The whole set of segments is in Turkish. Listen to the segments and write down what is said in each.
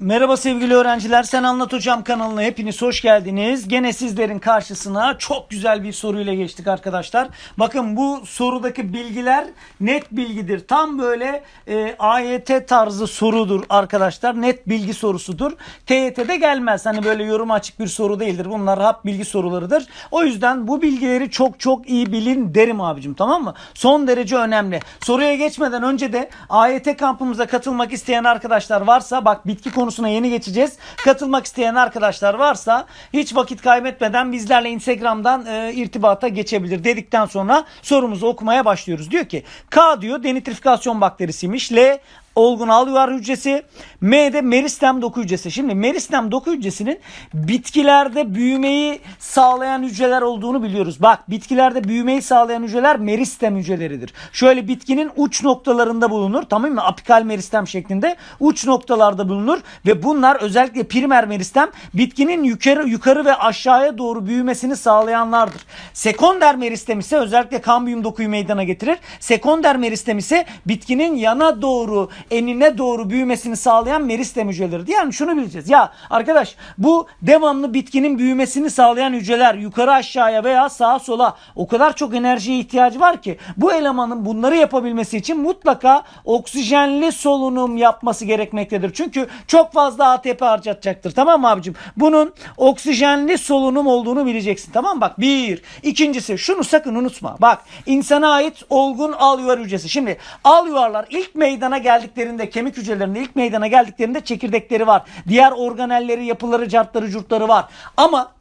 Merhaba sevgili öğrenciler. Sen Anlat Hocam kanalına hepiniz hoş geldiniz. Gene sizlerin karşısına çok güzel bir soruyla geçtik arkadaşlar. Bakın bu sorudaki bilgiler net bilgidir. Tam böyle e, AYT tarzı sorudur arkadaşlar. Net bilgi sorusudur. TYT'de gelmez. Hani böyle yorum açık bir soru değildir. Bunlar hap bilgi sorularıdır. O yüzden bu bilgileri çok çok iyi bilin derim abicim tamam mı? Son derece önemli. Soruya geçmeden önce de AYT kampımıza katılmak isteyen arkadaşlar varsa bak bitki konusuna yeni geçeceğiz. Katılmak isteyen arkadaşlar varsa hiç vakit kaybetmeden bizlerle Instagram'dan e, irtibata geçebilir dedikten sonra sorumuzu okumaya başlıyoruz. Diyor ki K diyor denitrifikasyon bakterisiymiş. L olgun alveolar hücresi. M de meristem doku hücresi. Şimdi meristem doku hücresinin bitkilerde büyümeyi sağlayan hücreler olduğunu biliyoruz. Bak bitkilerde büyümeyi sağlayan hücreler meristem hücreleridir. Şöyle bitkinin uç noktalarında bulunur. Tamam mı? Apikal meristem şeklinde uç noktalarda bulunur ve bunlar özellikle primer meristem bitkinin yukarı yukarı ve aşağıya doğru büyümesini sağlayanlardır. Sekonder meristem ise özellikle kambiyum dokuyu meydana getirir. Sekonder meristem ise bitkinin yana doğru enine doğru büyümesini sağlayan meristem hücreleridir. Yani şunu bileceğiz. Ya arkadaş bu devamlı bitkinin büyümesini sağlayan hücreler yukarı aşağıya veya sağa sola o kadar çok enerjiye ihtiyacı var ki bu elemanın bunları yapabilmesi için mutlaka oksijenli solunum yapması gerekmektedir. Çünkü çok fazla ATP harcatacaktır. Tamam mı abicim? Bunun oksijenli solunum olduğunu bileceksin. Tamam mı? Bak bir. İkincisi şunu sakın unutma. Bak insana ait olgun alveolar hücresi. Şimdi alveolarlar ilk meydana geldiklerinde kemik hücrelerinde ilk meydana geldiklerinde çekirdekleri var. Diğer organelleri, yapıları, cartları, curtları var. Ama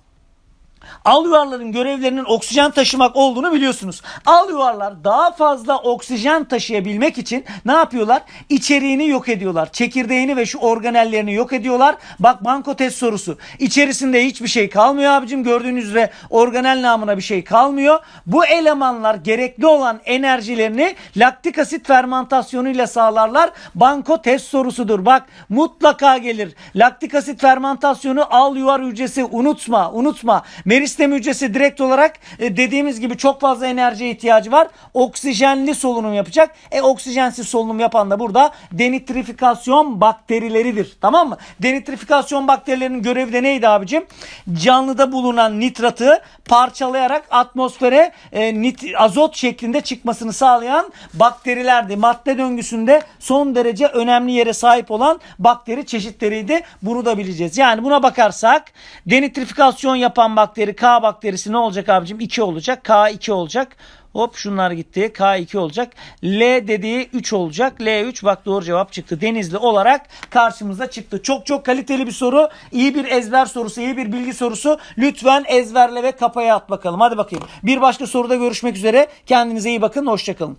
Alveolarların görevlerinin oksijen taşımak olduğunu biliyorsunuz. Alveolarlar daha fazla oksijen taşıyabilmek için ne yapıyorlar? İçeriğini yok ediyorlar. Çekirdeğini ve şu organellerini yok ediyorlar. Bak banko test sorusu. İçerisinde hiçbir şey kalmıyor abicim. Gördüğünüz üzere organel namına bir şey kalmıyor. Bu elemanlar gerekli olan enerjilerini laktik asit fermentasyonuyla sağlarlar. Banko test sorusudur. Bak mutlaka gelir. Laktik asit fermentasyonu al yuvar hücresi unutma unutma. Meristem hücresi direkt olarak e, dediğimiz gibi çok fazla enerjiye ihtiyacı var. Oksijenli solunum yapacak. E oksijensiz solunum yapan da burada denitrifikasyon bakterileridir. Tamam mı? Denitrifikasyon bakterilerinin görevi de neydi abicim? Canlıda bulunan nitratı parçalayarak atmosfere e, nit, azot şeklinde çıkmasını sağlayan bakterilerdi. Madde döngüsünde son derece önemli yere sahip olan bakteri çeşitleriydi. Bunu da bileceğiz. Yani buna bakarsak denitrifikasyon yapan bakteri K bakterisi ne olacak abicim? 2 olacak. K 2 olacak. Hop şunlar gitti. K2 olacak. L dediği 3 olacak. L3 bak doğru cevap çıktı. Denizli olarak karşımıza çıktı. Çok çok kaliteli bir soru. İyi bir ezber sorusu, iyi bir bilgi sorusu. Lütfen ezberle ve kafaya at bakalım. Hadi bakayım. Bir başka soruda görüşmek üzere. Kendinize iyi bakın. Hoşçakalın.